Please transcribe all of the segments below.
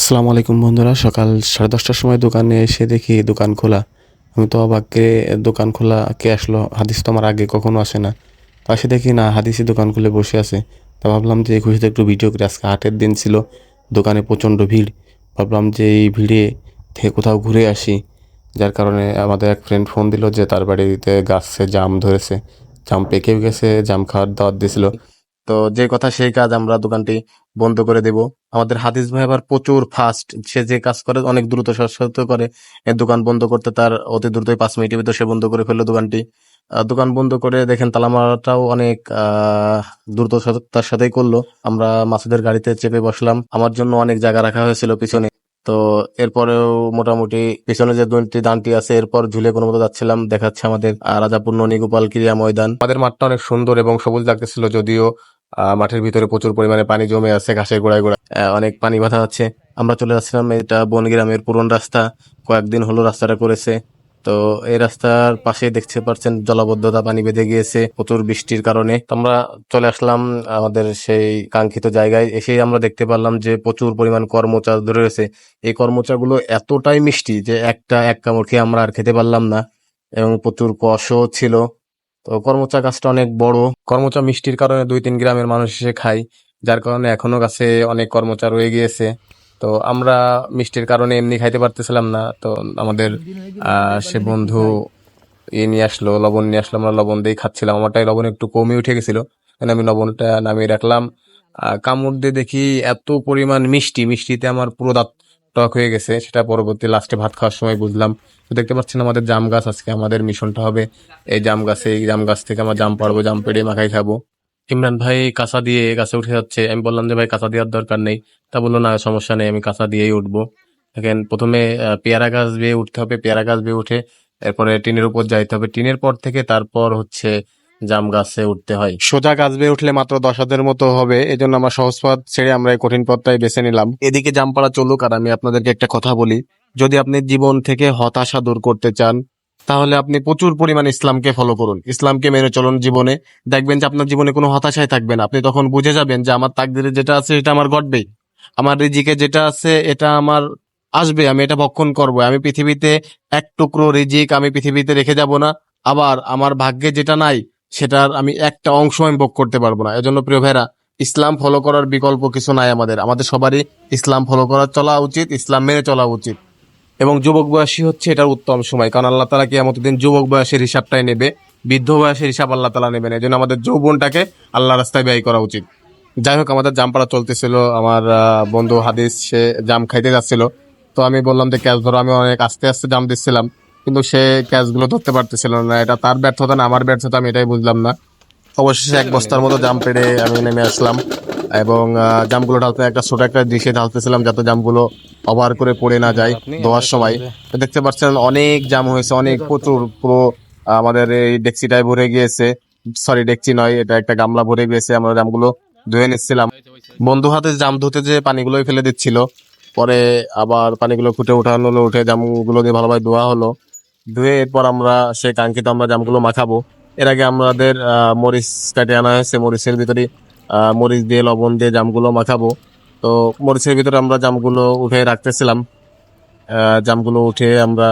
আসসালামু আলাইকুম বন্ধুরা, সকাল সাড়ে দশটার সময় দোকানে এসে দেখি দোকান খোলা। আমি তো অবাককে দোকান খোলা কে আসলো? হাদিস তো আমার আগে কখনো আসে না। পাশে দেখি, না, হাদিসই দোকান খুলে বসে আছে। তা ভাবলাম যে খুশিতে একটু ভিডিও করে। আজকে হাটের দিন ছিল, দোকানে প্রচণ্ড ভিড়। ভাবলাম যে এই ভিড়ে থেকে কোথাও ঘুরে আসি। যার কারণে আমাদের এক ফ্রেন্ড ফোন দিল যে তার বাড়িতে গাছে জাম ধরেছে। জাম পেকেও গেছে, জাম খাওয়ার দাওয়াত দিয়েছিল তো যে কথা সেই কাজ আমরা দোকানটি বন্ধ করে দেব। আমাদের হাদিস ভাই আবার প্রচুর ফাস্ট সে যে কাজ করে অনেক দ্রুত সাথে করে। দোকান বন্ধ করতে তার অতি দ্রুতই পাঁচ মিনিটের ভিতর সে বন্ধ করে ফেলল দোকানটি। দোকান বন্ধ করে দেখেন তালা মারাটাও অনেক দ্রুত তার সাথেই করল। আমরা মাসুদের গাড়িতে চেপে বসলাম। আমার জন্য অনেক জায়গা রাখা হয়েছিল পিছনে। তো এরপরেও মোটামুটি পিছনে যে দুটি দানটি আছে, এরপর ঝুলে কোনো মতো যাচ্ছিলাম, দেখাচ্ছে আমাদের রাজাপুর ননীগোপাল ক্রীড়া ময়দান আমাদের মাঠটা অনেক সুন্দর এবং সবুজ লাগতেছিল, যদিও মাঠের ভিতরে প্রচুর পরিমাণে পানি জমে আছে, ঘাসের গোড়ায় গোড়ায়। অনেক পানি বাঁধা আছে। আমরা চলে যাচ্ছিলাম এটা বনগ্রামের পুরন রাস্তা। কয়েকদিন হলো রাস্তাটা করেছে। তো এই রাস্তার পাশে দেখতে পাচ্ছেন জলাবদ্ধতা, পানি বেঁধে গিয়েছে, প্রচুর বৃষ্টির কারণে। আমরা চলে আসলাম আমাদের সেই কাঙ্ক্ষিত জায়গায়। এসেই আমরা দেখতে পারলাম যে প্রচুর পরিমাণ কর্মচা ধরে রয়েছে। এই কর্মচাগুলো এতটাই মিষ্টি যে একটা এক কামড় খেয়ে আমরা আর খেতে পারলাম না। এবং প্রচুর কষও ছিল। তো কর্মচা গাছটা অনেক বড়। কর্মচা মিষ্টির কারণে দুই তিন গ্রামের মানুষ এসে খায়, যার কারণে এখনও গাছে অনেক কর্মচা রয়ে গিয়েছে। তো আমরা মিষ্টির কারণে এমনি খাইতে পারতেছিলাম না, তো আমাদের সে বন্ধু ইয়ে নিয়ে আসলো, লবণ নিয়ে আসলো, আমরা লবণ দিয়ে খাচ্ছিলাম। আমারটাই লবণ একটু কমে উঠে গেছিল আমি লবণটা নামিয়ে রাখলাম। কামড় দিয়ে দেখি এত পরিমাণ মিষ্টি, মিষ্টিতে আমার পুরো দাঁত টক হয়ে গেছে, সেটা পরবর্তী লাস্টে ভাত খাওয়ার সময় বুঝলাম। তো দেখতে পাচ্ছেন আমাদের জাম গাছ আজকে আমাদের মিশনটা হবে। এই জাম গাছে, এই জাম গাছ থেকে আমরা জাম পাড়বো, জাম পেড়ে মাখাই খাব। ইমরান ভাই কাঁচা দিয়ে গাছে উঠে যাচ্ছে। আমি বললাম যে, ভাই, কাঁচা দেওয়ার দরকার নেই। তা বলল, না, সমস্যা নেই, আমি কাঁচা দিয়েই উঠবো। দেখেন, প্রথমে পেয়ারা গাছ বেয়ে উঠতে হবে, পেয়ারা গাছ বেয়ে উঠে এরপরে টিনের উপর যাইতে হবে। টিনের পর থেকে তারপর হচ্ছে জাম গাছে উঠতে হয়। সোজা গাছ বেয়ে উঠলে মাত্র দশ হাতের মতো হবে এই জন্য আমরা সহজ পথ ছেড়ে আমরা এই কঠিন পথটাই বেছে নিলাম। এদিকে জামপাড়া চলুক আর আমি আপনাদেরকে একটা কথা বলি। যদি আপনি জীবন থেকে হতাশা দূর করতে চান তাহলে আপনি প্রচুর পরিমাণ ইসলামকে ফলো করুন। ইসলামকে মেনে চলুন জীবনে। দেখবেন যে আপনার জীবনে কোনো হতাশাই থাকবে না। আপনি তখন বুঝে যাবেন যে আমার তাকদিরে যেটা আছে সেটা আমার ঘটবেই আমার রিজিকে যেটা আছে এটা আমার আসবে আমি এটা ভক্ষণ করব। আমি পৃথিবীতে এক টুকরো রিজিক আমি পৃথিবীতে রেখে যাব না। আবার আমার ভাগ্যে যেটা নাই সেটার আমি একটা অংশ আমি ভোগ করতে পারব না। এজন্য প্রিয় ভাইরা ইসলাম ফলো করার বিকল্প কিছু নাই আমাদের। আমাদের সবারই ইসলাম ফলো করা চলা উচিত, ইসলাম মেনে চলা উচিত। এবং যুবক বয়সী হচ্ছে এটার উত্তম সময়। কারণ আল্লাহ তালা কি দিন যুবক বয়সের হিসাবটাই নেবে, বৃদ্ধ বয়সের হিসাব আল্লাহ তালা নেবেন। এই জন্য আমাদের যৌবনটাকে আল্লাহ রাস্তায় ব্যয় করা উচিত। যাই হোক, আমাদের জাম পাড়া চলতেছিল, আমার বন্ধু হাদিস, সে জাম খাইতে যাচ্ছিল। তো আমি বললাম যে, ক্যাচ ধরো। আমি অনেক আস্তে আস্তে জাম দিচ্ছিলাম। কিন্তু সে ক্যাচগুলো ধরতে পারতেছিল না। এটা তার ব্যর্থতা না আমার ব্যর্থতা আমি এটাই বুঝলাম না। অবশেষে এক বস্তার মতো জাম পেড়ে আমি নেমে আসলাম এবং আহ, জামগুলো ঢালতে একটা ছোট একটা ডিশে ঢালতেছিলাম যাতে জামগুলো ওভার করে পড়ে না যায় দেওয়ার সময়। দেখতে পাচ্ছেন অনেক জাম হয়েছে অনেক প্রচুর পুরো আমাদের এই ডেকচিটায় ভরে গিয়েছে। সরি ডেকচি নয় এটা একটা গামলা ভরে গিয়েছে আমরা জামগুলো ধুয়ে নিচ্ছিলাম। বন্ধু হাতে জাম ধুতে যে পানিগুলোই ফেলে দিচ্ছিল। পরে আবার পানিগুলো ফুটে উঠানো হলো উঠে জামগুলো দিয়ে ভালোভাবে ধোয়া হলো। ধুয়ে এরপর আমরা সেই কাঙ্ক্ষিত আমরা জামগুলো মাখাবো। এর আগে আমাদের মরিচ কাটে আনা হয়েছে, মরিচের ভিতরে মরিচ দিয়ে, লবণ দিয়ে জামগুলো মাখাবো। তো মরিচের ভিতরে আমরা জামগুলো উঠে রাখতেছিলাম। জামগুলো উঠে আমরা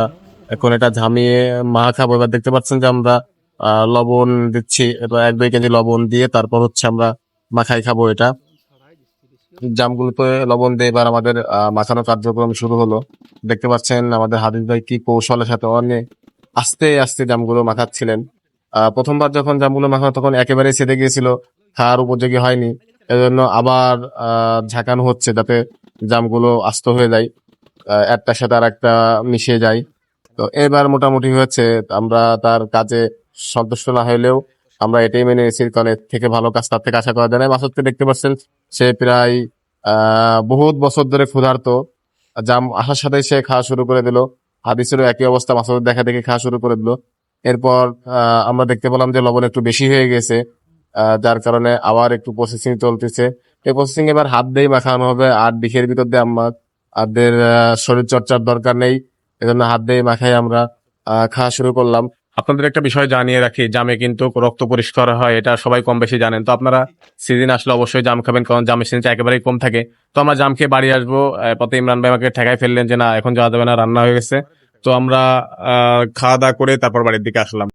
এখন এটা ঝামিয়ে মাখা খাব এবার দেখতে পাচ্ছেন যে আমরা লবণ দিচ্ছি এবার এক দুই কেজি লবণ দিয়ে তারপর হচ্ছে আমরা মাখাই খাব এটা। জামগুলোতে লবণ দিয়ে এবার আমাদের মাখানো কার্যক্রম শুরু হলো। দেখতে পাচ্ছেন আমাদের হাদিস ভাই কি কৌশলের সাথে অনেক আস্তে আস্তে জামগুলো মাখাচ্ছিলেন। প্রথমবার যখন জামগুলো মাখানো তখন একেবারে ছেদে গিয়েছিল, খাওয়ার উপযোগী হয়নি। এজন্য আবার ঝাঁকানো হচ্ছে যাতে জামগুলো আস্ত হয়ে যায় একটার সাথে আর একটা মিশে যায়। তো এবার মোটামুটি হয়েছে, আমরা তার কাজে সন্তুষ্ট না হলেও আমরা এটাই মেনে নিয়েছি কারণ থেকে ভালো কাজ তার থেকে আশা করা যায় না। মাসুদকে দেখতে পাচ্ছেন সে প্রায় বহুত বছর ধরে ক্ষুধার্ত। জাম আসার সাথে সে খাওয়া শুরু করে দিল। হাদিসেরও একই অবস্থা, মাসুদের দেখা দেখে খাওয়া শুরু করে দিল। এরপর আমরা দেখতে পেলাম যে লবণ একটু বেশি হয়ে গেছে যার কারণে আবার একটু প্রসেসিং চলতেছে। এই প্রসেসিং এবার হাত দিয়েই মাখানো হবে, আর ডিশের ভিতর দিয়ে আমার আমাদের শরীর চর্চার দরকার নেই। এজন্য হাত দিয়ে মাখাই আমরা খাওয়া শুরু করলাম। আপনাদের একটা বিষয় জানিয়ে রাখি, জামে কিন্তু রক্ত পরিষ্কার হয়, এটা সবাই কম বেশি জানেন। তো আপনারা সিজন আসলে অবশ্যই জাম খাবেন, কারণ জামের সিজন একেবারেই কম থাকে। তো আমরা জাম খেয়ে বাড়ি আসব পথে ইমরান ভাই আমাকে ঠেকাই ফেললেন যে, না, এখন যাওয়া যাবে না, রান্না হয়ে গেছে। তো আমরা খাওয়া দাওয়া করে তারপর বাড়ির দিকে আসলাম।